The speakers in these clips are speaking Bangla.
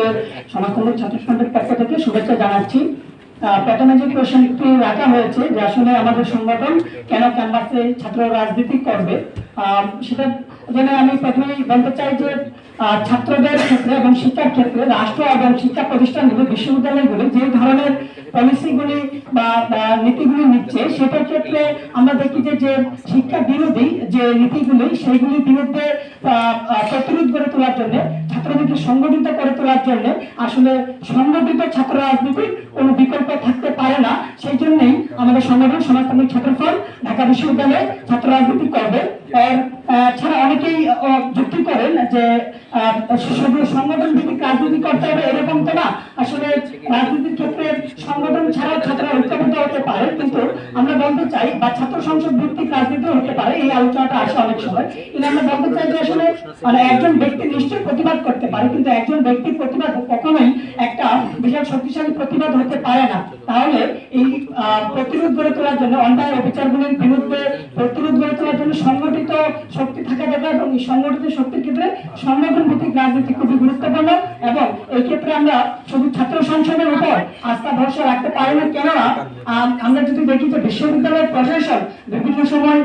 সকলকে সমাজতান্ত্রিক ছাত্র সংঘের পক্ষ থেকে শুভেচ্ছা জানাচ্ছি। প্রথমে যে কোয়েশনটি রাখা হয়েছে যে আসলে আমাদের সংগঠন কেন ক্যাম্পাসে ছাত্র রাজনীতি করবে? সেটা জন্য আমি প্রথমেই বলতে চাই যে ছাত্রদের ক্ষেত্রে এবং শিক্ষার ক্ষেত্রে রাষ্ট্র প্রতিষ্ঠানগুলি বিশ্ববিদ্যালয়গুলি যে ধরনের পলিসিগুলি বা নীতিগুলি নিচ্ছে, সেটার ক্ষেত্রে আমরা দেখি যে শিক্ষা বিরোধী যে নীতিগুলি সেইগুলির বিরুদ্ধে প্রতিরোধ গড়ে তোলার জন্য ছাত্রদেরকে সংগঠিত করে তোলার জন্য আসলে সংগঠিত ছাত্র রাজনীতির কোনো বিকল্প থাকতে পারে না। সেই জন্যই আমাদের সংগঠন সমাজতান্ত্রিক ছাত্রফল ঢাকা বিশ্ববিদ্যালয়ে ছাত্র রাজনীতি করবে। ছাড়া অনেকেই যুক্তি করেন যে সংগঠন ভিত্তিক পারে কিন্তু আমরা বলতে চাই, বা ছাত্র সংসদ ভিত্তিক রাজনীতি হতে পারে, এই আলোচনাটা আসে অনেক সময়। কিন্তু আমরা বলতে চাই যে আসলে মানে একজন ব্যক্তি নিশ্চয়ই প্রতিবাদ করতে পারে, কিন্তু একজন ব্যক্তির প্রতিবাদ কখনোই একটা বিশাল শক্তিশালী প্রতিবাদ হতে পারে না। তাহলে এই প্রতিরোধ গড়ে তোলার জন্য, অন্যায় অবিচারগুলির বিরুদ্ধে প্রতিরোধ গড়ে তোলার জন্য সংগঠিত শক্তি থাকা দরকার, এবং এই সংগঠিত শক্তির ক্ষেত্রে সংগঠন ভিত্তিক রাজনীতি খুবই গুরুত্বপূর্ণ, এবং এই ক্ষেত্রে আমরা শুধু ছাত্র সংসদের উপর আস্থা ভরসা রাখতে পারি না, কেননা আমরা যদি দেখি যে বিশ্ববিদ্যালয়ের প্রশাসন বিভিন্ন সময়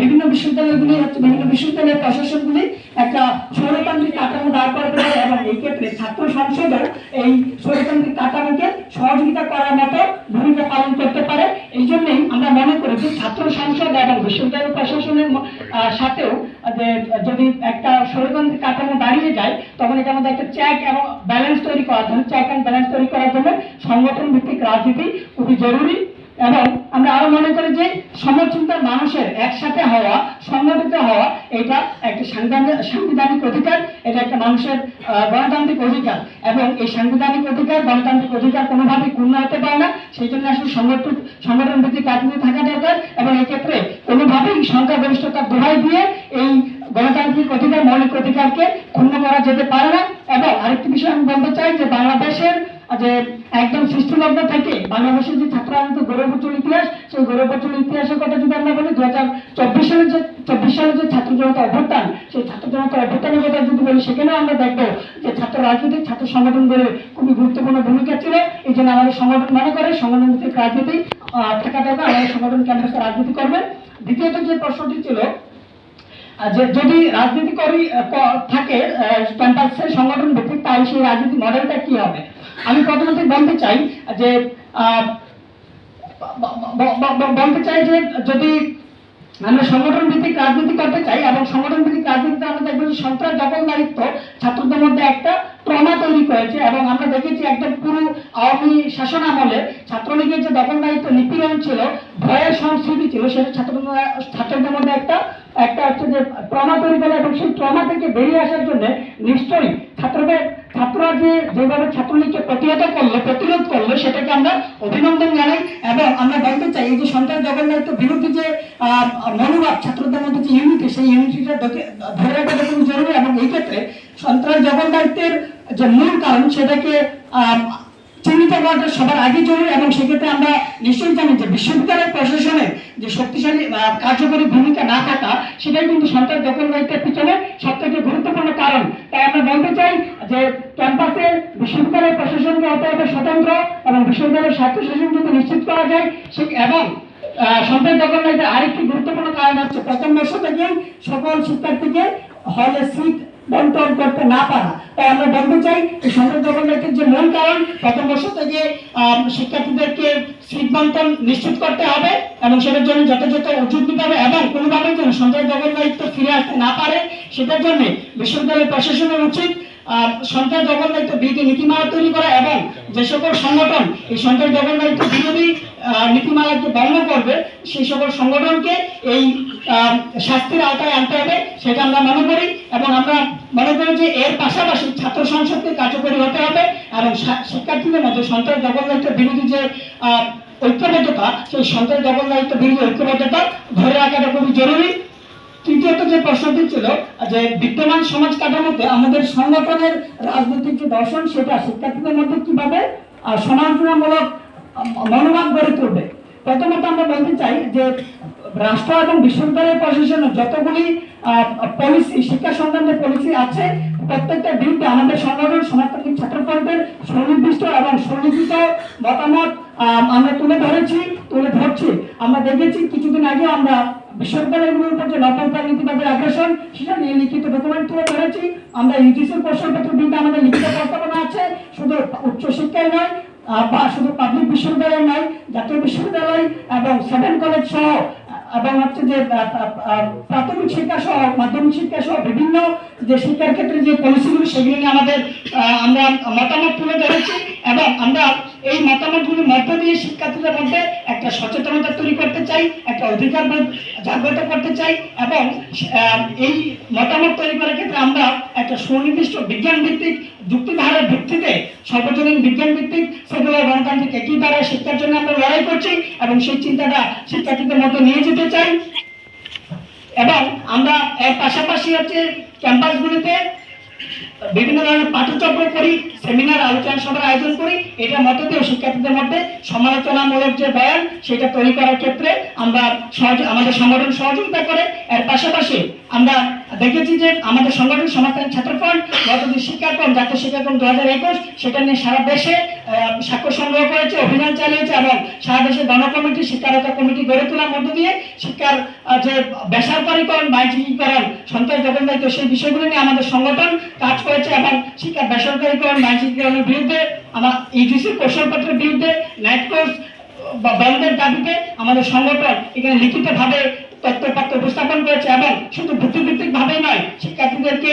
বিভিন্ন বিশ্ববিদ্যালয়গুলি হচ্ছে বিভিন্ন বিশ্ববিদ্যালয়ের প্রশাসনগুলি একটা সৌরতান্ত্রিক কাঠামো দাঁড় করাতে এবং এই ক্ষেত্রে ছাত্র সংসদও এই সৌরতান্ত্রিক কাঠামোকে সহযোগিতা করার মতো ভূমিকা পালন করতে পারে এই জন্যই আমরা মনে করি যে ছাত্র সংসদ এবং বিশ্ববিদ্যালয় প্রশাসনের সাথেও যে, যদি একটা স্বৈরতান্ত্রিক কাঠামো দাঁড়িয়ে যায়, তখন এটা আমাদের একটা চেক এবং ব্যালেন্স তৈরি করার জন্য চেক অ্যান্ড ব্যালেন্স তৈরি করার জন্য সংগঠন ভিত্তিক রাজনীতি খুবই জরুরি। এবং আমরা আরও মনে করি যে সমচিন্তার মানুষের একসাথে হওয়া, সংগঠিত হওয়া, এটা একটা সাংবিধানিক অধিকার, এটা একটা মানুষের গণতান্ত্রিক অধিকার। এবং এই সাংবিধানিক অধিকার, গণতান্ত্রিক অধিকার কোনোভাবেই ক্ষুণ্ণ হতে পারে না। সেই জন্য আসলে সংগঠন সংগঠন ভিত্তিক রাজনীতি থাকা দরকার। এবং এক্ষেত্রে কোনোভাবেই সংখ্যাগরিষ্ঠতার দোহাই দিয়ে এই গণতান্ত্রিক অধিকার, মৌলিক অধিকারকে ক্ষুণ্ণ করা যেতে পারে না। এবং আরেকটি বিষয় আমি বলতে চাই যে বাংলাদেশের যে একদম সৃষ্টিলগ্ন থেকে বাংলাদেশের যে ছাত্র আন্দোলন গৌরবোজ্জ্বল ইতিহাস, সেই গৌরবোজ্জ্বল ইতিহাসের কথা যদি আমরা বলি দু হাজার চব্বিশ সালে যে, চব্বিশ সালে যে ছাত্র জনতা অভ্যুত্থান, সেই ছাত্র জনতা অভ্যুত্থানের কথা যদি বলি, সেখানেও আমরা দেখব যে ছাত্র রাজনীতি, ছাত্র সংগঠনগুলোর খুবই গুরুত্বপূর্ণ ভূমিকা ছিল। এই জন্য আমাদের সংগঠন মনে করে সংগঠন ভিত্তিক রাজনীতি থাকা দরকার। আমাদের সংগঠন ক্যাম্পাসে রাজনীতি করবেন দ্বিতীয়ত যে প্রশ্নটি ছিল যে যদি রাজনীতি করি থাকে ক্যাম্পাসে সংগঠন ভিত্তিক তাহলে সেই রাজনীতি মডেলটা কি হবে? আমি প্রথমত বলতে চাই যে বলতে চাই যে, যদি আমরা সংগঠন ভিত্তিক রাজনীতি করতে চাই এবং সংগঠন ভিত্তিক রাজনীতিতে আমরা দেখব যে সন্ত্রাস দখলদারিত্ব ছাত্রদের মধ্যে একটা ট্রমা তৈরি করেছে এবং আমরা দেখেছি একদম পুরো আওয়ামী শাসন আমলে ছাত্রলীগের যে দখলদারিত্ব নিপীড়ন ছিল, ভয়ের সংস্কৃতি ছিল, সেটা ছাত্রদের ছাত্রদের মধ্যে একটা একটা হচ্ছে যে ট্রমা তৈরি করে এবং সেই ট্রমা থেকে বেরিয়ে আসার জন্য নিশ্চয়ই ছাত্রদের ছাত্ররা যে যেভাবে ছাত্রলীগকে প্রতিহত করল, প্রতিরোধ করল, সেটাকে আমরা অভিনন্দন জানাই এবং আমরা বলতে চাই, এই যে সন্ত্রাস জগন্নাথের বিরুদ্ধে যে মনোভাব, ছাত্রদের মধ্যে যে ইউনিটি সেই ইউনিটিটা ধরে রাখাটা খুব জরুরি এবং এই ক্ষেত্রে সন্ত্রাস জগন্নাথের যে মূল কারণ, সেটাকে চিহ্নিত করাটা সবার আগে জরুরি এবং সেক্ষেত্রে আমরা নিশ্চয়ই জানি যে বিশ্ববিদ্যালয় প্রশাসনের যে শক্তিশালী কার্যকরী ভূমিকা না থাকা, সেটাই কিন্তু সন্ত্রাস দখলদারিত্বের পিছনে সব থেকে গুরুত্বপূর্ণ কারণ। তাই আমরা বলতে চাই যে ক্যাম্পাসে বিশ্ববিদ্যালয় প্রশাসনকে হতে হবে স্বতন্ত্র এবং বিশ্ববিদ্যালয়ের স্বায়ত্তশাসন যদি নিশ্চিত করা যায়, সে এবং সন্ত্রাস দখলদারিত্বের আরেকটি গুরুত্বপূর্ণ কারণ হচ্ছে প্রথম বর্ষ থেকে সকল শিক্ষার্থীকে হলে সিট বন্টন করতে না পারা। তাই আমরা বলতে চাই, এই গভর্নমেন্টের যে মূল কারণ, প্রথম বছর থেকে শিক্ষার্থীদেরকে সিট বন্টন নিশ্চিত করতে হবে এবং সেটার জন্য যথাযথ উচিত নিতে হবে। এবং কোনোভাবে যেন সন্ত্রাস গভর্নমেন্ট ফিরে আসতে না পারে, সেটার জন্য বিশ্ববিদ্যালয় প্রশাসনের উচিত সন্ত্রাস দখলদারিত্ব বিরোধী নীতিমালা তৈরি করা এবং যে সকল সংগঠন এই সন্ত্রাস দখলদারিত্ব বিরোধী আহ, নীতিমালাকে বন্ধ করবে সেই সকল সংগঠনকে এই শাস্তির আওতায় আনতে হবে সেটা আমরা মনে করি এবং আমরা মনে করি যে এর পাশাপাশি ছাত্র সংসদকে কার্যকরী হতে হবে এবং শিক্ষার্থীদের মধ্যে সন্ত্রাস দখলদারিত্ব বিরোধী যে ঐক্যবদ্ধতা সেই সন্ত্রাস দখলদারিত্ব বিরোধী ঐক্যবদ্ধতা ধরে রাখাটা খুবই জরুরি। তৃতীয়ত যে প্রশ্নটি ছিল, যে বিদ্যমান সমাজ কাঠামোতে আমাদের সংগঠনের রাজনৈতিক যে দর্শন, সেটা শিক্ষার্থীদের মধ্যে কীভাবে সমালোচনামূলক মনোভাব গড়ে তুলবে? প্রথমত আমরা বলতে চাই যে রাষ্ট্র এবং বিশ্ববিদ্যালয় প্রশাসনের যতগুলি পলিসি শিক্ষা সংক্রান্ত পলিসি আছে প্রত্যেকটা বিরুদ্ধে আমাদের সংগঠন সমাজতান্ত্রিক ছাত্রফ্রন্টের সুনির্দিষ্ট এবং সুনির্দিষ্ট মতামত আমরা তুলে ধরেছি, তুলে ধরছি। আমরা দেখেছি, কিছুদিন আগে আমরা যে নীতিবাদের সেটা নিয়ে লিখিত ডকুমেন্ট তুলে ধরেছি। আমরা প্রশ্নপত্র আমাদের লিখিত প্রস্তাবনা আছে। শুধু উচ্চশিক্ষায় নয় বা শুধু পাবলিক বিশ্ববিদ্যালয় নয়, জাতীয় বিশ্ববিদ্যালয় এবং সেভেন কলেজ সহ, এবং হচ্ছে যে প্রাথমিক শিক্ষা সহ, মাধ্যমিক শিক্ষা সহ বিভিন্ন যে শিক্ষার ক্ষেত্রে যে পলিসিগুলো সেগুলো নিয়ে আমাদের আমরা মতামত তুলে ধরেছি। এবং আমরা এই মতামতগুলোর মধ্য দিয়ে শিক্ষার্থীদের মধ্যে একটা সচেতনতা তৈরি করতে চাই, একটা অধিকার জাগ্রত করতে চাই এবং এই মতামত তৈরি করার ক্ষেত্রে আমরা একটা সুনির্দিষ্ট বিজ্ঞান ভিত্তিক যুক্তিধারার ভিত্তিতে সর্বজনীন বিজ্ঞান ভিত্তিক সেগুলো গণতান্ত্রিক একই দ্বারা শিক্ষার জন্য আমরা লড়াই করছি এবং সেই চিন্তাটা শিক্ষার্থীদের মধ্যে নিয়ে যেতে চাই। এবং আমরা এর পাশাপাশি হচ্ছে ক্যাম্পাসগুলিতে বিভিন্ন ধরনের পাঠ্যচক্র করি সেমিনার আলোচনা সভার আয়োজন করি এটার মধ্য দিয়ে শিক্ষার্থীদের মধ্যে সমালোচনামূলক যে বয়ান, সেটা তৈরি করার ক্ষেত্রে আমরা সহজ আমাদের সংগঠন সহযোগিতা করে। এর পাশাপাশি আমরা দেখেছি যে আমাদের সংগঠন সমাজতান্ত্রিক ছাত্র ফ্রন্ট গত যে শিক্ষাক্রম, জাতীয় শিক্ষাক্রম দু হাজার একুশ, সেটা নিয়ে সারা দেশে স্বাক্ষর সংগ্রহ করেছে, অভিযান চালিয়েছে এবং সারা দেশে গণকমিটি, শিক্ষারতা কমিটি গড়ে তোলার মধ্য দিয়ে শিক্ষার যে বেসরকারীকরণ, বাণিজ্যিকীকরণ, সন্ত্রাস দখলদারিত্ব, সেই বিষয়গুলো নিয়ে আমাদের সংগঠন কাজ করেছে এবং শিক্ষার বেসরকারীকরণ বাণিজ্যিকীকরণের বিরুদ্ধে, আমার ইউজিসির কৌশলপত্রের বিরুদ্ধে নাইট কোর্স বা বন্ধের দাবিতে আমাদের সংগঠন এখানে লিখিতভাবে তথ্যপত্র উপস্থাপন করেছে এবং শুধু ভাবেই নয়, শিক্ষার্থীদেরকে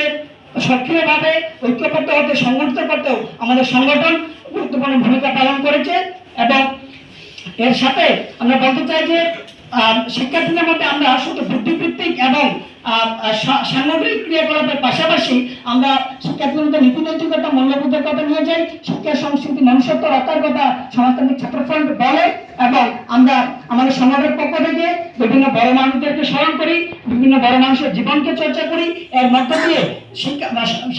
সক্রিয়ভাবে ঐক্যবদ্ধ হতে, সংগঠিত করতেও আমাদের সংগঠন গুরুত্বপূর্ণ ভূমিকা পালন করেছে এবং এর সাথে আমরা বলতে চাই যে শিক্ষার্থীদের মধ্যে আমরা শুধু বুদ্ধিভিত্তিক এবং সামগ্রিক ক্রিয়াকলাপের পাশাপাশি আমরা শিক্ষার্থীদের মধ্যে নীতি নৈতিকতা মূল্যবোধের কথা নিয়ে যাই, শিক্ষা, সংস্কৃতি, মনুষ্যত্ব রক্ষার কথা সমাজতান্ত্রিক ছাত্র ফ্রন্ট বলে এবং আমরা আমাদের সমাজের পক্ষ থেকে বিভিন্ন বড় মানুষদেরকে স্মরণ করি, বিভিন্ন বড় মানুষের জীবনকে চর্চা করি। এর মধ্য দিয়ে শিক্ষা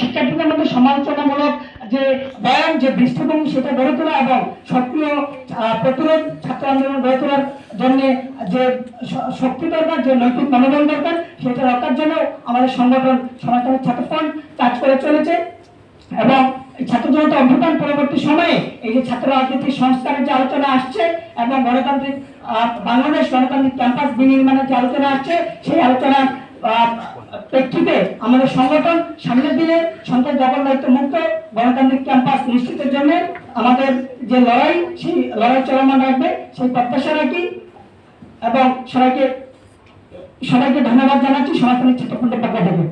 শিক্ষার্থীদের মধ্যে সমালোচনামূলক যে বয়ান, যে দৃষ্টিভঙ্গি, সেটা গড়ে তোলা এবং সক্রিয় প্রতিরোধ, ছাত্র আন্দোলন গড়ে তোলার জন্য যে শক্তি দরকার, যে নৈতিক মনোবল দরকার, সেটা রক্ষার জন্য আমাদের সংগঠন সনাতন ছাত্র ফ্রন্ট কাজ করে চলেছে। এবং ছাত্র জনতা অভ্যুত্থান পরবর্তী সময়ে এই যে ছাত্র রাজনীতির সংস্কারের যে আলোচনা আসছে এবং গণতান্ত্রিক বাংলাদেশ গণতান্ত্রিক ক্যাম্পাস বিনির্মাণের যে আলোচনা আসছে, সেই আলোচনার প্রেক্ষিতে আমাদের সংগঠন সামনের দিনে সন্তান জগন দায়িত্ব মুক্ত গণতান্ত্রিক ক্যাম্পাস নিশ্চিতের জন্য আমাদের যে লড়াই, সেই লড়াই চলমান রাখবে, সেই প্রত্যাশা রাখি। এবং সবাইকে সবাইকে ধন্যবাদ জানাচ্ছি। সনাতনী ছাত্রফ্রন্টের পক্ষ থেকে